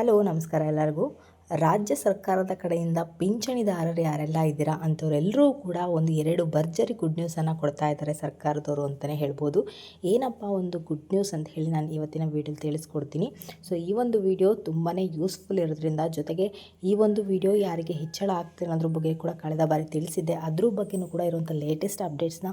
Hello, ನಮಸ್ಕಾರ ಎಲ್ಲರಿಗೂ. ರಾಜ್ಯ ಸರ್ಕಾರದ ಕಡೆಯಿಂದ ಪಿಂಚಣಿದಾರರು ಯಾರೆಲ್ಲ ಇದ್ದೀರಾ ಅಂಥವರೆಲ್ಲರೂ ಕೂಡ ಒಂದು ಎರಡು ಭರ್ಜರಿ ಗುಡ್ ನ್ಯೂಸನ್ನು ಕೊಡ್ತಾ ಇದ್ದಾರೆ ಸರ್ಕಾರದವರು ಅಂತಲೇ ಹೇಳ್ಬೋದು. ಏನಪ್ಪ ಒಂದು ಗುಡ್ ನ್ಯೂಸ್ ಅಂತ ಹೇಳಿ ನಾನು ಇವತ್ತಿನ ವೀಡಿಯೋಲಿ ತಿಳಿಸ್ಕೊಡ್ತೀನಿ. ಸೊ ಈ ಒಂದು ವಿಡಿಯೋ ತುಂಬಾ ಯೂಸ್ಫುಲ್ ಇರೋದ್ರಿಂದ ಜೊತೆಗೆ ಈ ಒಂದು ವಿಡಿಯೋ ಯಾರಿಗೆ ಹೆಚ್ಚಳ ಆಗ್ತಿಲ್ಲ ಅದ್ರ ಬಗ್ಗೆ ಕೂಡ ಕಳೆದ ಬಾರಿ ತಿಳಿಸಿದ್ದೆ. ಅದ್ರ ಬಗ್ಗೆಯೂ ಕೂಡ ಇರುವಂಥ ಲೇಟೆಸ್ಟ್ ಅಪ್ಡೇಟ್ಸ್ನ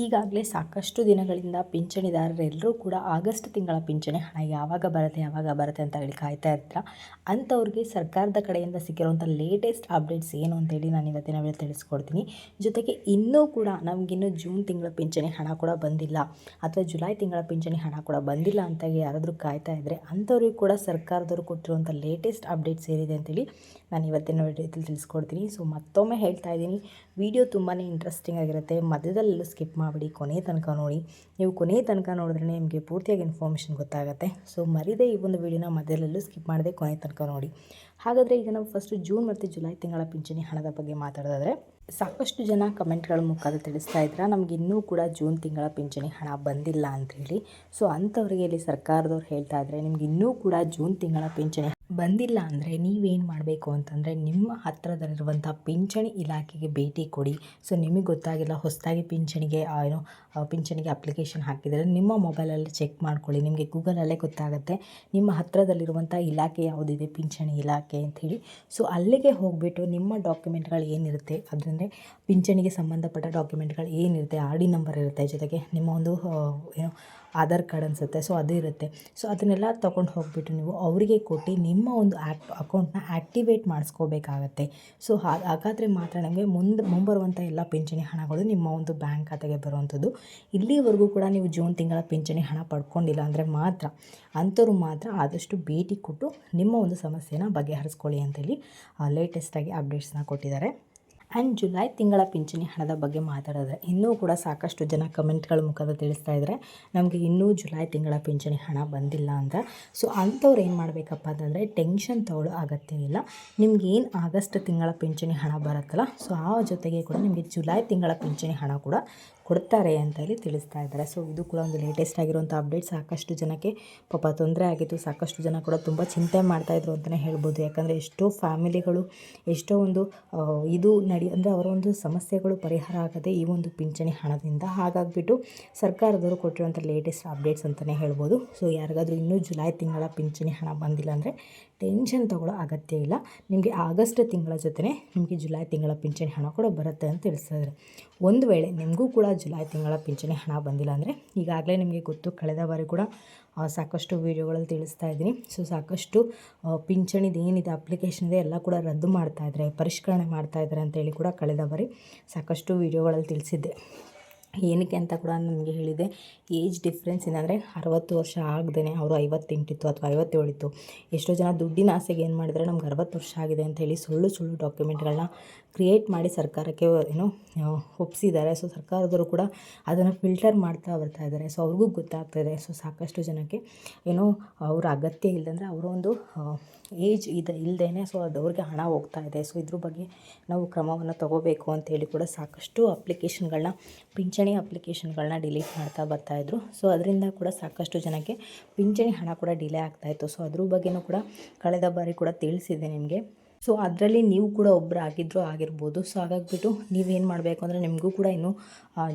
ಈಗಾಗಲೇ ಸಾಕಷ್ಟು ದಿನಗಳಿಂದ ಪಿಂಚಣಿದಾರರೆಲ್ಲರೂ ಕೂಡ ಆಗಸ್ಟ್ ತಿಂಗಳ ಪಿಂಚಣಿ ಹಣ ಯಾವಾಗ ಬರುತ್ತೆ ಯಾವಾಗ ಬರುತ್ತೆ ಅಂತ ಹೇಳಿ ಕಾಯ್ತಾ ಇರ್ತೀರ ಅಂಥವ್ರಿಗೆ ಸರ್ಕಾರದ ಕಡೆಯಿಂದ ಸಿಕ್ಕಿರುವಂಥ ಲೇಟೆಸ್ಟ್ ಅಪ್ಡೇಟ್ಸ್ ಏನು ಅಂತೇಳಿ ನಾನು ಇವತ್ತಿನ ವೇಳೆ ತಿಳಿಸ್ಕೊಡ್ತೀನಿ. ಜೊತೆಗೆ ಇನ್ನೂ ಕೂಡ ನಮಗಿನ್ನೂ ಜೂನ್ ತಿಂಗಳ ಪಿಂಚಣಿ ಹಣ ಕೂಡ ಬಂದಿಲ್ಲ ಅಥವಾ ಜುಲೈ ತಿಂಗಳ ಪಿಂಚಣಿ ಹಣ ಕೂಡ ಬಂದಿಲ್ಲ ಅಂತ ಯಾರಾದರೂ ಕಾಯ್ತಾ ಇದ್ದರೆ ಅಂಥವ್ರಿಗೆ ಕೂಡ ಸರ್ಕಾರದವರು ಕೊಟ್ಟಿರುವಂಥ ಲೇಟೆಸ್ಟ್ ಅಪ್ಡೇಟ್ಸ್ ಏನಿದೆ ಅಂತೇಳಿ ನಾನು ಇವತ್ತಿನ ವಿಡಿಯೋದಲ್ಲಿ ತಿಳಿಸ್ಕೊಡ್ತೀನಿ. ಸೊ ಮತ್ತೊಮ್ಮೆ ಹೇಳ್ತಾ ಇದ್ದೀನಿ ವಿಡಿಯೋ ತುಂಬಾ ಇಂಟ್ರೆಸ್ಟಿಂಗ್ ಆಗಿರುತ್ತೆ. ಮಧ್ಯದಲ್ಲೆಲ್ಲೂ ಸ್ಕಿಪ್ ಮಾಡಿಬಿಡಿ, ಕೊನೆ ತನಕ ನೋಡಿ. ನೀವು ಕೊನೆ ತನಕ ನೋಡಿದ್ರೆ ನಿಮಗೆ ಪೂರ್ತಿಯಾಗಿ ಇನ್ಫಾರ್ಮೇಷನ್ ಗೊತ್ತಾಗುತ್ತೆ. ಸೊ ಮರಿದೇ ಈ ಒಂದು ವಿಡಿಯೋನ ಮಧ್ಯದಲ್ಲೂ ಸ್ಕಿಪ್ ಮಾಡದೆ ಕೊನೆ ತನಕ ನೋಡಿ. ಹಾಗಾದರೆ ಈಗ ನಾವು ಫಸ್ಟು ಜೂನ್ ಮತ್ತು ಜುಲೈ ತಿಂಗಳ ಪಿಂಚಣಿ ಹಣದ ಬಗ್ಗೆ ಮಾತಾಡೋದಾದರೆ, ಸಾಕಷ್ಟು ಜನ ಕಮೆಂಟ್ಗಳ ಮುಖಾಂತರ ತಿಳಿಸ್ತಾ ಇದ್ರೆ, ನಮ್ಗೆ ಇನ್ನೂ ಕೂಡ ಜೂನ್ ತಿಂಗಳ ಪಿಂಚಣಿ ಹಣ ಬಂದಿಲ್ಲ ಅಂತ ಹೇಳಿ. ಸೊ ಅಂಥವ್ರಿಗೆ ಇಲ್ಲಿ ಸರ್ಕಾರದವ್ರು ಹೇಳ್ತಾ ಇದ್ದಾರೆ ನಿಮ್ಗೆ ಇನ್ನೂ ಕೂಡ ಜೂನ್ ತಿಂಗಳ ಪಿಂಚಣಿ ಬಂದಿಲ್ಲ ಅಂದರೆ ನೀವೇನು ಮಾಡಬೇಕು ಅಂತಂದರೆ ನಿಮ್ಮ ಹತ್ತಿರದಲ್ಲಿರುವಂಥ ಪಿಂಚಣಿ ಇಲಾಖೆಗೆ ಭೇಟಿ ಕೊಡಿ. ಸೊ, ನಿಮಗೆ ಗೊತ್ತಾಗಿಲ್ಲ, ಹೊಸದಾಗಿ ಪಿಂಚಣಿಗೆ ಏನು ಪಿಂಚಣಿಗೆ ಅಪ್ಲಿಕೇಶನ್ ಹಾಕಿದರೆ ನಿಮ್ಮ ಮೊಬೈಲಲ್ಲಿ ಚೆಕ್ ಮಾಡ್ಕೊಳ್ಳಿ. ನಿಮಗೆ ಗೂಗಲಲ್ಲೇ ಗೊತ್ತಾಗುತ್ತೆ, ನಿಮ್ಮ ಹತ್ತಿರದಲ್ಲಿರುವಂಥ ಇಲಾಖೆ ಯಾವುದಿದೆ, ಪಿಂಚಣಿ ಇಲಾಖೆ ಅಂಥೇಳಿ ಸೊ, ಅಲ್ಲಿಗೆ ಹೋಗಿಬಿಟ್ಟು ನಿಮ್ಮ ಡಾಕ್ಯುಮೆಂಟ್ಗಳು ಏನಿರುತ್ತೆ ಅದರಿಂದ ಪಿಂಚಣಿಗೆ ಸಂಬಂಧಪಟ್ಟ ಡಾಕ್ಯುಮೆಂಟ್ಗಳು ಏನಿರುತ್ತೆ, ಆರ್ ಡಿ ನಂಬರ್ ಇರುತ್ತೆ, ಜೊತೆಗೆ ನಿಮ್ಮ ಒಂದು ಏನು, ಆಧಾರ್ ಕಾರ್ಡ್ ಅನಿಸುತ್ತೆ, ಸೊ ಅದು ಇರುತ್ತೆ. ಸೊ, ಅದನ್ನೆಲ್ಲ ತೊಗೊಂಡು ಹೋಗಿಬಿಟ್ಟು ನೀವು ಅವರಿಗೆ ಕೊಟ್ಟು ನಿಮ್ಮ ಒಂದು ಆ್ಯಪ್ ಅಕೌಂಟ್ನ ಆ್ಯಕ್ಟಿವೇಟ್ ಮಾಡಿಸ್ಕೋಬೇಕಾಗತ್ತೆ. ಸೊ ಹಾಗಾದರೆ ಮಾತ್ರ ನಮಗೆ ಮುಂದೆ, ಮುಂಬರುವಂಥ ಎಲ್ಲ ಪಿಂಚಣಿ ಹಣಗಳು ನಿಮ್ಮ ಒಂದು ಬ್ಯಾಂಕ್ ಖಾತೆಗೆ ಬರುವಂಥದ್ದು. ಇಲ್ಲಿವರೆಗೂ ಕೂಡ ನೀವು ಜೂನ್ ತಿಂಗಳ ಪಿಂಚಣಿ ಹಣ ಪಡ್ಕೊಂಡಿಲ್ಲ ಅಂದರೆ ಮಾತ್ರ, ಅಂಥವ್ರು ಮಾತ್ರ ಆದಷ್ಟು ಭೇಟಿ ಕೊಟ್ಟು ನಿಮ್ಮ ಒಂದು ಸಮಸ್ಯೆನ ಬಗೆಹರಿಸ್ಕೊಳ್ಳಿ ಅಂತೇಳಿ ಲೇಟೆಸ್ಟಾಗಿ ಅಪ್ಡೇಟ್ಸ್ನ ಕೊಟ್ಟಿದ್ದಾರೆ. ಆ್ಯಂಡ್ ಜುಲೈ ತಿಂಗಳ ಪಿಂಚಣಿ ಹಣದ ಬಗ್ಗೆ ಮಾತಾಡಿದ್ರೆ ಇನ್ನೂ ಕೂಡ ಸಾಕಷ್ಟು ಜನ ಕಮೆಂಟ್ಗಳ ಮುಖದ ತಿಳಿಸ್ತಾ ಇದ್ದಾರೆ. ನಮಗೆ ಇನ್ನೂ ಜುಲೈ ತಿಂಗಳ ಪಿಂಚಣಿ ಹಣ ಬಂದಿಲ್ಲ ಅಂತ. ಸೊ, ಅಂಥವ್ರು ಏನು ಮಾಡಬೇಕಪ್ಪ ಅಂತಂದರೆ, ಟೆನ್ಷನ್ ತಗೊಳ್ಳೋ ಅಗತ್ಯ ಇಲ್ಲ. ನಿಮ್ಗೆ ಏನು ಆಗಸ್ಟ್ ತಿಂಗಳ ಪಿಂಚಣಿ ಹಣ ಬರುತ್ತಲ್ಲ, ಸೊ ಆ ಜೊತೆಗೆ ಕೂಡ ನಿಮಗೆ ಜುಲೈ ತಿಂಗಳ ಪಿಂಚಣಿ ಹಣ ಕೂಡ ಕೊಡ್ತಾರೆ ಅಂತ ಹೇಳಿ ತಿಳಿಸ್ತಾ ಇದ್ದಾರೆ. ಸೊ ಇದು ಕೂಡ ಒಂದು ಲೇಟೆಸ್ಟ್ ಆಗಿರುವಂಥ ಅಪ್ಡೇಟ್ ಸಾಕಷ್ಟು ಜನಕ್ಕೆ ಪಾಪ ತೊಂದರೆ ಆಗಿತ್ತು. ಸಾಕಷ್ಟು ಜನ ಕೂಡ ತುಂಬ ಚಿಂತೆ ಮಾಡ್ತಾಯಿದ್ರು ಅಂತಲೇ ಹೇಳ್ಬೋದು. ಯಾಕಂದರೆ ಎಷ್ಟೋ ಫ್ಯಾಮಿಲಿಗಳು, ಎಷ್ಟೋ ಒಂದು ಇದು ನಡಿ, ಅಂದರೆ ಅವರ ಒಂದು ಸಮಸ್ಯೆಗಳು ಪರಿಹಾರ ಆಗದೆ ಈ ಒಂದು ಪಿಂಚಣಿ ಹಣದಿಂದ ಹಾಗಾಗಿಬಿಟ್ಟು ಸರ್ಕಾರದವರು ಕೊಟ್ಟಿರುವಂಥ ಲೇಟೆಸ್ಟ್ ಅಪ್ಡೇಟ್ಸ್ ಅಂತಲೇ ಹೇಳ್ಬೋದು. ಸೊ ಯಾರಿಗಾದರೂ ಇನ್ನೂ ಜುಲೈ ತಿಂಗಳ ಪಿಂಚಣಿ ಹಣ ಬಂದಿಲ್ಲ ಅಂದರೆ ಟೆನ್ಷನ್ ತೊಗೊಳ್ಳೋ ಅಗತ್ಯ ಇಲ್ಲ. ನಿಮಗೆ ಆಗಸ್ಟ್ ತಿಂಗಳ ಜೊತೆ ನಿಮಗೆ ಜುಲೈ ತಿಂಗಳ ಪಿಂಚಣಿ ಹಣ ಕೂಡ ಬರುತ್ತೆ ಅಂತ ತಿಳಿಸಿದ್ದಾರೆ ಒಂದು ವೇಳೆ ನಿಮಗೂ ಕೂಡ ಜುಲೈ ತಿಂಗಳ ಪಿಂಚಣಿ ಹಣ ಬಂದಿಲ್ಲ ಅಂದರೆ ಈಗಾಗಲೇ ನಿಮಗೆ ಗೊತ್ತು, ಕಳೆದ ಬಾರಿ ಕೂಡ ಸಾಕಷ್ಟು ವೀಡಿಯೋಗಳಲ್ಲಿ ತಿಳಿಸ್ತಾ ಇದ್ದೀನಿ. ಸೊ, ಸಾಕಷ್ಟು ಪಿಂಚಣಿದು ಏನಿದೆ ಅಪ್ಲಿಕೇಶನ್ ಇದೆ, ಎಲ್ಲ ಕೂಡ ರದ್ದು ಮಾಡ್ತಾಯಿದ್ದಾರೆ ಪರಿಷ್ಕರಣೆ ಮಾಡ್ತಾಯಿದ್ದಾರೆ ಅಂತೇಳಿ ಕೂಡ ಕಳೆದ ಬಾರಿ ಸಾಕಷ್ಟು ವೀಡಿಯೋಗಳಲ್ಲಿ ತಿಳಿಸಿದ್ದೆ. ಏನಕ್ಕೆ ಅಂತ ಕೂಡ ನಮಗೆ ಹೇಳಿದೆ. ಏಜ್ ಡಿಫ್ರೆನ್ಸ್ ಏನಂದರೆ ಅರವತ್ತು ವರ್ಷ ಆಗದೇ ಅವರು ಐವತ್ತೆಂಟಿತ್ತು ಅಥವಾ ಐವತ್ತೇಳಿತ್ತು. ಎಷ್ಟೋ ಜನ ದುಡ್ಡಿನ ಆಸೆಗೆ ಏನು ಮಾಡಿದರೆ ನಮ್ಗೆ ಅರವತ್ತು ವರ್ಷ ಆಗಿದೆ ಅಂತ ಹೇಳಿ ಸುಳ್ಳು ಸುಳ್ಳು ಡಾಕ್ಯುಮೆಂಟ್ಗಳನ್ನ ಕ್ರಿಯೇಟ್ ಮಾಡಿ ಸರ್ಕಾರಕ್ಕೆ ಏನು ಒಪ್ಪಿಸಿದ್ದಾರೆ ಸೊ ಸರ್ಕಾರದವರು ಕೂಡ ಅದನ್ನು ಫಿಲ್ಟರ್ ಮಾಡ್ತಾ ಬರ್ತಾ ಇದ್ದಾರೆ. ಸೊ ಅವ್ರಿಗೂ ಗೊತ್ತಾಗ್ತಾಯಿದೆ ಸೊ ಸಾಕಷ್ಟು ಜನಕ್ಕೆ ಏನೋ ಅವ್ರ ಅಗತ್ಯ ಇಲ್ಲದಂದರೆ ಅವರ ಒಂದು ಏಜ್ ಇದೆ ಇಲ್ಲದೇ ಸೊ ಅದು ಅವ್ರಿಗೆ ಹಣ ಹೋಗ್ತಾ ಇದೆ. ಸೊ ಇದ್ರ ಬಗ್ಗೆ ನಾವು ಕ್ರಮವನ್ನು ತಗೋಬೇಕು ಅಂತೇಳಿ ಕೂಡ ಸಾಕಷ್ಟು ಅಪ್ಲಿಕೇಶನ್ಗಳನ್ನ ಪಿಂಚಣಿ ಅಪ್ಲಿಕೇಶನ್ಗಳನ್ನ ಡಿಲೀಟ್ ಮಾಡ್ತಾ ಬರ್ತಾಯಿದ್ರು ಸೊ, ಅದರಿಂದ ಕೂಡ ಸಾಕಷ್ಟು ಜನಕ್ಕೆ ಪಿಂಚಣಿ ಹಣ ಕೂಡ ಡಿಲೇ ಆಗ್ತಾಯಿತ್ತು ಸೊ, ಅದ್ರ ಬಗ್ಗೆಯೂ ಕೂಡ ಕಳೆದ ಬಾರಿ ಕೂಡ ತಿಳಿಸಿದೆ ನಿಮಗೆ. ಸೊ ಅದರಲ್ಲಿ ನೀವು ಕೂಡ ಒಬ್ಬರು ಆಗಿದ್ದರೂ ಆಗಿರ್ಬೋದು. ಸೊ ಹಾಗಾಗಿಬಿಟ್ಟು ನೀವೇನು ಮಾಡಬೇಕು ಅಂದರೆ ನಿಮಗೂ ಕೂಡ ಇನ್ನೂ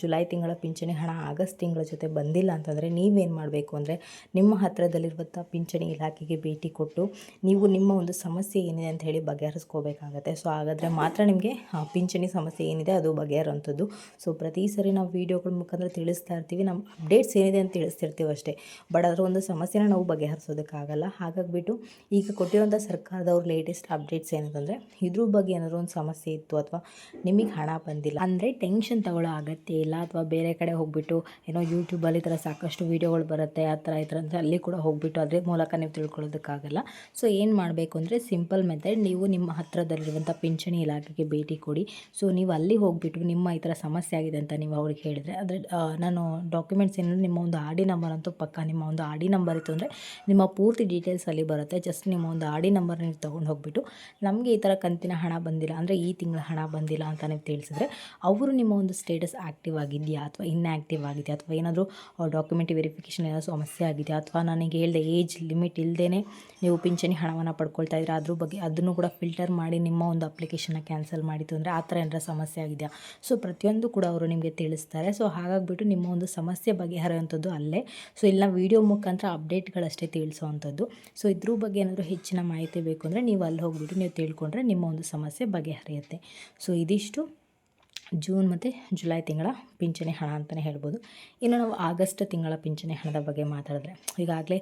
ಜುಲೈ ತಿಂಗಳ ಪಿಂಚಣಿ ಹಣ ಆಗಸ್ಟ್ ತಿಂಗಳ ಜೊತೆ ಬಂದಿಲ್ಲ ಅಂತಂದರೆ ನೀವೇನು ಮಾಡಬೇಕು ಅಂದರೆ ನಿಮ್ಮ ಹತ್ತಿರದಲ್ಲಿರುವಂಥ ಪಿಂಚಣಿ ಇಲಾಖೆಗೆ ಭೇಟಿ ಕೊಟ್ಟು ನೀವು ನಿಮ್ಮ ಒಂದು ಸಮಸ್ಯೆ ಏನಿದೆ ಅಂತ ಹೇಳಿ ಬಗೆಹರಿಸ್ಕೋಬೇಕಾಗತ್ತೆ. ಸೊ ಹಾಗಾದರೆ ಮಾತ್ರ ನಿಮಗೆ ಪಿಂಚಣಿ ಸಮಸ್ಯೆ ಏನಿದೆ ಅದು ಬಗೆಹರೋಂಥದ್ದು ಸೊ ಪ್ರತಿ ಸರಿ ನಾವು ವೀಡಿಯೋಗಳ ಮುಖಾಂತರ ತಿಳಿಸ್ತಾ ಇರ್ತೀವಿ. ನಮ್ಮ ಅಪ್ಡೇಟ್ಸ್ ಏನಿದೆ ಅಂತ ತಿಳಿಸ್ತಿರ್ತೀವಿ ಅಷ್ಟೇ. ಬಟ್ ಅದರ ಒಂದು ಸಮಸ್ಯೆನ ನಾವು ಬಗೆಹರಿಸೋದಕ್ಕಾಗಲ್ಲ. ಹಾಗಾಗಿಬಿಟ್ಟು ಈಗ ಕೊಟ್ಟಿರುವಂಥ ಸರ್ಕಾರದವ್ರ ಲೇಟೆಸ್ಟ್ ಅಪ್ಡೇಟ್ಸ್ ಟಿಪ್ಸ್ ಏನಂತಂದರೆ, ಇದ್ರ ಬಗ್ಗೆ ಏನಾದರೂ ಒಂದು ಸಮಸ್ಯೆ ಇತ್ತು ಅಥವಾ ನಿಮಗೆ ಹಣ ಬಂದಿಲ್ಲ, ಅಂದರೆ ಟೆನ್ಷನ್ ತಗೊಳ್ಳೋ ಅಗತ್ಯ ಇಲ್ಲ ಅಥವಾ ಬೇರೆ ಕಡೆ ಹೋಗ್ಬಿಟ್ಟು ಏನೋ ಯೂಟ್ಯೂಬಲ್ಲಿ ಈ ಥರ ಸಾಕಷ್ಟು ವೀಡಿಯೋಗಳು ಬರುತ್ತೆ, ಆ ಥರ ಈ ಥರ ಅಂದರೆ ಅಲ್ಲಿ ಕೂಡ ಹೋಗ್ಬಿಟ್ಟು ಅದ್ರ ಮೂಲಕ ನೀವು ತಿಳ್ಕೊಳ್ಳೋದಕ್ಕಾಗಲ್ಲ. ಸೊ ಏನು ಮಾಡಬೇಕು ಅಂದರೆ ಸಿಂಪಲ್ ಮೆಥಡ್ ನೀವು ನಿಮ್ಮ ಹತ್ತಿರದಲ್ಲಿರುವಂಥ ಪಿಂಚಣಿ ಇಲಾಖೆಗೆ ಭೇಟಿ ಕೊಡಿ. ಸೊ ನೀವು ಅಲ್ಲಿ ಹೋಗ್ಬಿಟ್ಟು ನಿಮ್ಮ ಈ ಥರ ಸಮಸ್ಯೆ ಆಗಿದೆ ಅಂತ ನೀವು ಅವ್ರಿಗೆ ಹೇಳಿದರೆ, ಅಂದರೆ ನಾನು ಡಾಕ್ಯುಮೆಂಟ್ಸ್ ಏನಂದರೆ ನಿಮ್ಮ ಒಂದು ಆರ್ ಡಿ ನಂಬರ್ ಅಂತೂ ಪಕ್ಕ ನಿಮ್ಮ ಒಂದು ಆರ್ ಡಿ ನಂಬರ್ ಇತ್ತು ಅಂದರೆ ನಿಮ್ಮ ಪೂರ್ತಿ ಡೀಟೇಲ್ಸ್ ಅಲ್ಲಿ ಬರುತ್ತೆ. ಜಸ್ಟ್ ನಿಮ್ಮ ಒಂದು ಆರ್ ಡಿ ನಂಬರ್ ನೀವು ತೊಗೊಂಡು ಹೋಗ್ಬಿಟ್ಟು ನಮಗೆ ಈ ಥರ ಕಂತಿನ ಹಣ ಬಂದಿಲ್ಲ ಅಂದರೆ ಈ ತಿಂಗಳ ಹಣ ಬಂದಿಲ್ಲ ಅಂತ ನೀವು ತಿಳಿಸಿದ್ರೆ ಅವರು ನಿಮ್ಮ ಒಂದು ಸ್ಟೇಟಸ್ ಆ್ಯಕ್ಟಿವ್ ಆಗಿದೆಯಾ ಅಥವಾ ಇನ್ಆ್ಯಕ್ಟಿವ್ ಆಗಿದೆಯಾ ಅಥವಾ ಏನಾದರೂ ಡಾಕ್ಯುಮೆಂಟ್ ವೆರಿಫಿಕೇಷನ್ ಏನಾದರೂ ಸಮಸ್ಯೆ ಆಗಿದೆಯಾ ಅಥವಾ ನನಗೆ ಹೇಳಿದೆ ಏಜ್ ಲಿಮಿಟ್ ಇಲ್ಲದೇ ನೀವು ಪಿಂಚಣಿ ಹಣವನ್ನು ಪಡ್ಕೊಳ್ತಾ ಇದ್ದೀರಾ, ಅದ್ರ ಬಗ್ಗೆ ಅದನ್ನು ಕೂಡ ಫಿಲ್ಟರ್ ಮಾಡಿ ನಿಮ್ಮ ಒಂದು ಅಪ್ಲಿಕೇಶನ್ನ ಕ್ಯಾನ್ಸಲ್ ಮಾಡಿತ್ತು ಅಂದರೆ ಆ ಥರ ಏನಾರ ಸಮಸ್ಯೆ ಆಗಿದೆಯಾ? ಸೊ ಪ್ರತಿಯೊಂದು ಕೂಡ ಅವರು ನಿಮಗೆ ತಿಳಿಸ್ತಾರೆ. ಸೊ ಹಾಗಾಗಿಬಿಟ್ಟು ನಿಮ್ಮ ಒಂದು ಸಮಸ್ಯೆ ಬಗೆಹರಿಯುವಂಥದ್ದು ಅಲ್ಲೇ. ಸೊ ಇಲ್ಲ ವೀಡಿಯೋ ಮುಖಾಂತರ ಅಪ್ಡೇಟ್ಗಳಷ್ಟೇ ತಿಳಿಸೋವಂಥದ್ದು ಸೊ ಇದ್ರ ಬಗ್ಗೆ ಏನಾದರೂ ಹೆಚ್ಚಿನ ಮಾಹಿತಿ ಬೇಕು ಅಂದರೆ ನೀವು ಅಲ್ಲಿ ಹೋಗ್ಬಿಟ್ಟು ನೀವು ತಿಳ್ಕೊಂಡ್ರೆ ನಿಮ್ಮ ಒಂದು ಸಮಸ್ಯೆ ಬಗೆಹರಿಯುತ್ತೆ. ಸೊ ಇದಿಷ್ಟು. ಜೂನ್ ಮತ್ತು ಜುಲೈ ತಿಂಗಳ ಪಿಂಚಣಿ ಹಣ ಅಂತಲೇ ಹೇಳ್ಬೋದು. ಇನ್ನು ನಾವು ಆಗಸ್ಟ್ ತಿಂಗಳ ಪಿಂಚಣಿ ಹಣದ ಬಗ್ಗೆ ಮಾತಾಡಿದ್ರೆ, ಈಗಾಗಲೇ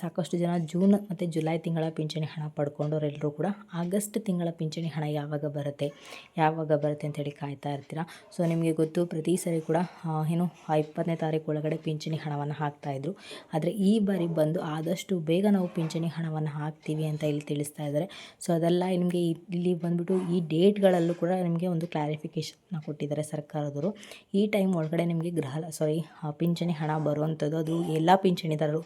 ಸಾಕಷ್ಟು ಜನ ಜೂನ್ ಮತ್ತು ಜುಲೈ ತಿಂಗಳ ಪಿಂಚಣಿ ಹಣ ಪಡ್ಕೊಂಡವರೆಲ್ಲರೂ ಕೂಡ ಆಗಸ್ಟ್ ತಿಂಗಳ ಪಿಂಚಣಿ ಹಣ ಯಾವಾಗ ಬರುತ್ತೆ ಯಾವಾಗ ಬರುತ್ತೆ ಅಂತೇಳಿ ಕಾಯ್ತಾ ಇರ್ತೀರ? ಸೊ ನಿಮಗೆ ಗೊತ್ತು, ಪ್ರತಿ ಸರಿ ಕೂಡ ಏನು ಇಪ್ಪತ್ತನೇ ತಾರೀಕು ಒಳಗಡೆ ಪಿಂಚಣಿ ಹಣವನ್ನು ಹಾಕ್ತಾಯಿದ್ರು ಆದರೆ ಈ ಬಾರಿ ಬಂದು ಆದಷ್ಟು ಬೇಗ ನಾವು ಪಿಂಚಣಿ ಹಣವನ್ನು ಹಾಕ್ತೀವಿ ಅಂತ ಇಲ್ಲಿ ತಿಳಿಸ್ತಾ ಇದ್ದಾರೆ. ಸೊ ಅದೆಲ್ಲ ನಿಮಗೆ ಇಲ್ಲಿ ಬಂದುಬಿಟ್ಟು ಈ ಡೇಟ್ಗಳಲ್ಲೂ ಕೂಡ ನಿಮಗೆ ಒಂದು ಕ್ಲಾರಿಫಿಕೇಷನ್ನ ಕೊಟ್ಟಿದ್ದಾರೆ ಸರ್ಕಾರದವರು. ಈ ಟೈಮ್ ಒಳಗಡೆ ನಿಮಗೆ ಗೃಹ ಸಾರಿ ಪಿಂಚಣಿ ಹಣ ಬರುವಂಥದ್ದು ಅದು ಎಲ್ಲ ಪಿಂಚಣಿದಾರರು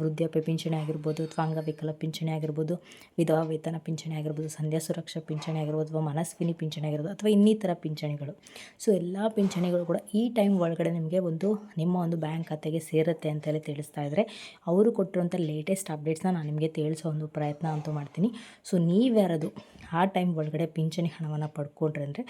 ವೃದ್ಧಾಪ್ಯ ಪಿಂಚಣಿ ಆಗಿರ್ಬೋದು ಅಥವಾ ಅಂಗವಿಕಲ ಪಿಂಚಣಿ ಆಗಿರ್ಬೋದು, ವಿಧವಾ ವೇತನ ಪಿಂಚಣಿ ಆಗಿರ್ಬೋದು, ಸಂಧ್ಯಾ ಸುರಕ್ಷಾ ಪಿಂಚಣಿ ಆಗಿರ್ಬೋದು, ಅಥವಾ ಮನಸ್ವಿನಿ ಪಿಂಚಣಿ ಆಗಿರ್ಬೋದು, ಅಥವಾ ಇನ್ನಿತರ ಪಿಂಚಣಿಗಳು. ಸೊ ಎಲ್ಲ ಪಿಂಚಣಿಗಳು ಕೂಡ ಈ ಟೈಮ್ ಒಳಗಡೆ ನಿಮಗೆ ಒಂದು, ನಿಮ್ಮ ಒಂದು ಬ್ಯಾಂಕ್ ಖಾತೆಗೆ ಸೇರುತ್ತೆ ಅಂತೇಳಿ ತಿಳಿಸ್ತಾ ಇದ್ದಾರೆ ಅವರು ಕೊಟ್ಟಿರುವಂಥ ಲೇಟೆಸ್ಟ್ ಅಪ್ಡೇಟ್ಸ್ನ ನಾನು ನಿಮಗೆ ತಿಳಿಸೋ ಒಂದು ಪ್ರಯತ್ನ ಅಂತೂ ಮಾಡ್ತೀನಿ. ಸೊ ನೀವ್ಯಾರದು ಆ ಟೈಮ್ ಒಳಗಡೆ ಪಿಂಚಣಿ ಹಣವನ್ನು ಪಡ್ಕೊಂಡ್ರೆ ಅಂದರೆ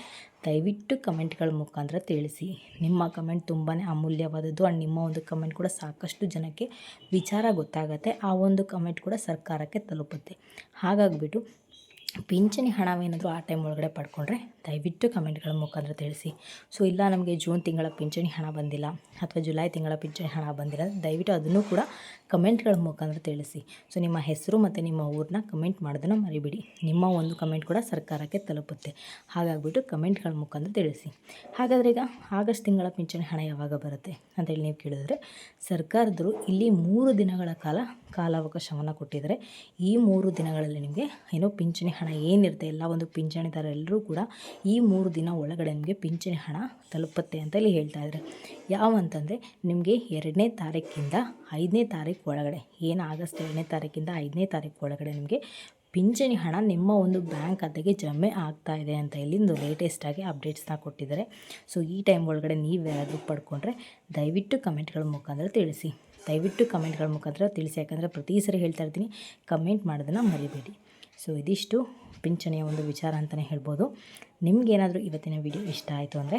ದಯವಿಟ್ಟು ಕಮೆಂಟ್ಗಳ ಮುಖಾಂತರ ತಿಳಿಸಿ. ನಿಮ್ಮ ಕಮೆಂಟ್ ತುಂಬಾ ಅಮೂಲ್ಯವಾದದ್ದು ಆ್ಯಂಡ್ ನಿಮ್ಮ ಒಂದು ಕಮೆಂಟ್ ಕೂಡ ಸಾಕಷ್ಟು ಜನಕ್ಕೆ ವಿಚಾರ ಗೊತ್ತಾಗುತ್ತೆ. ಆ ಒಂದು ಕಮೆಂಟ್ ಕೂಡ ಸರ್ಕಾರಕ್ಕೆ ತಲುಪುತ್ತೆ. ಹಾಗಾಗಿಬಿಟ್ಟು ಪಿಂಚಣಿ ಹಣವೇನಾದರೂ ಆ ಟೈಮ್ ಒಳಗಡೆ ಪಡ್ಕೊಂಡ್ರೆ ದಯವಿಟ್ಟು ಕಮೆಂಟ್ಗಳ ಮುಖಾಂತರ ತಿಳಿಸಿ. ಸೊ, ಇಲ್ಲ ನಮಗೆ ಜೂನ್ ತಿಂಗಳ ಪಿಂಚಣಿ ಹಣ ಬಂದಿಲ್ಲ ಅಥವಾ ಜುಲೈ ತಿಂಗಳ ಪಿಂಚಣಿ ಹಣ ಬಂದಿಲ್ಲ, ದಯವಿಟ್ಟು ಅದನ್ನು ಕೂಡ ಕಮೆಂಟ್ಗಳ ಮುಖಾಂತರ ತಿಳಿಸಿ. ಸೊ, ನಿಮ್ಮ ಹೆಸರು ಮತ್ತು ನಿಮ್ಮ ಊರನ್ನ ಕಮೆಂಟ್ ಮಾಡೋದನ್ನು ಮರಿಬೇಡಿ. ನಿಮ್ಮ ಒಂದು ಕಮೆಂಟ್ ಕೂಡ ಸರ್ಕಾರಕ್ಕೆ ತಲುಪುತ್ತೆ. ಹಾಗಾಗಿಬಿಟ್ಟು ಕಮೆಂಟ್ಗಳ ಮುಖಾಂತರ ತಿಳಿಸಿ. ಹಾಗಾದರೆ ಈಗ ಆಗಸ್ಟ್ ತಿಂಗಳ ಪಿಂಚಣಿ ಹಣ ಯಾವಾಗ ಬರುತ್ತೆ ಅಂತೇಳಿ ನೀವು ಕೇಳಿದ್ರೆ, ಸರ್ಕಾರದವರು ಇಲ್ಲಿ ಮೂರು ದಿನಗಳ ಕಾಲ ಕಾಲಾವಕಾಶವನ್ನು ಕೊಟ್ಟಿದ್ದಾರೆ. ಈ ಮೂರು ದಿನಗಳಲ್ಲಿ ನಿಮಗೆ ಏನೋ ಪಿಂಚಣಿ ಹಣ ಏನಿರುತ್ತೆ, ಎಲ್ಲ ಒಂದು ಪಿಂಚಣಿದಾರರೆಲ್ಲರೂ ಕೂಡ ಈ ಮೂರು ದಿನ ಒಳಗಡೆ ನಿಮಗೆ ಪಿಂಚಣಿ ಹಣ ತಲುಪುತ್ತೆ ಅಂತ ಹೇಳ್ತಾ ಇದ್ದಾರೆ. ಯಾವ ಅಂತಂದರೆ ನಿಮಗೆ ಎರಡನೇ ತಾರೀಕಿಂದ ಐದನೇ ತಾರೀಕು ಒಳಗಡೆ ಏನು ಆಗಸ್ಟ್ ಎರಡನೇ ತಾರೀಕಿಂದ ಐದನೇ ತಾರೀಕು ಒಳಗಡೆ ನಿಮಗೆ ಪಿಂಚಣಿ ಹಣ ನಿಮ್ಮ ಒಂದು ಬ್ಯಾಂಕ್ ಖಾತೆಗೆ ಜಮೆ ಆಗ್ತಾ ಇದೆ ಅಂತ ಇಲ್ಲಿಂದು ಲೇಟೆಸ್ಟಾಗಿ ಅಪ್ಡೇಟ್ಸ್ನ ಕೊಟ್ಟಿದ್ದಾರೆ. ಸೊ ಈ ಟೈಮ್ ಒಳಗಡೆ ನೀವು ಯಾರಾದರೂ ಪಡ್ಕೊಂಡ್ರೆ ದಯವಿಟ್ಟು ಕಮೆಂಟ್ಗಳ ಮುಖಾಂತರ ತಿಳಿಸಿ. ದಯವಿಟ್ಟು ಕಮೆಂಟ್ಗಳ ಮುಖಾಂತರ ತಿಳಿಸಿ, ಯಾಕಂದರೆ ಪ್ರತಿ ಸರಿ ಹೇಳ್ತಾ ಇರ್ತೀನಿ ಕಮೆಂಟ್ ಮಾಡೋದನ್ನು ಮರಿಬೇಡಿ. ಸೊ ಇದಿಷ್ಟು ಪಿಂಚಣಿಯ ಒಂದು ವಿಚಾರ ಅಂತಲೇ ಹೇಳ್ಬೋದು. ನಿಮಗೇನಾದರೂ ಇವತ್ತಿನ ವಿಡಿಯೋ ಇಷ್ಟ ಆಯಿತು ಅಂದರೆ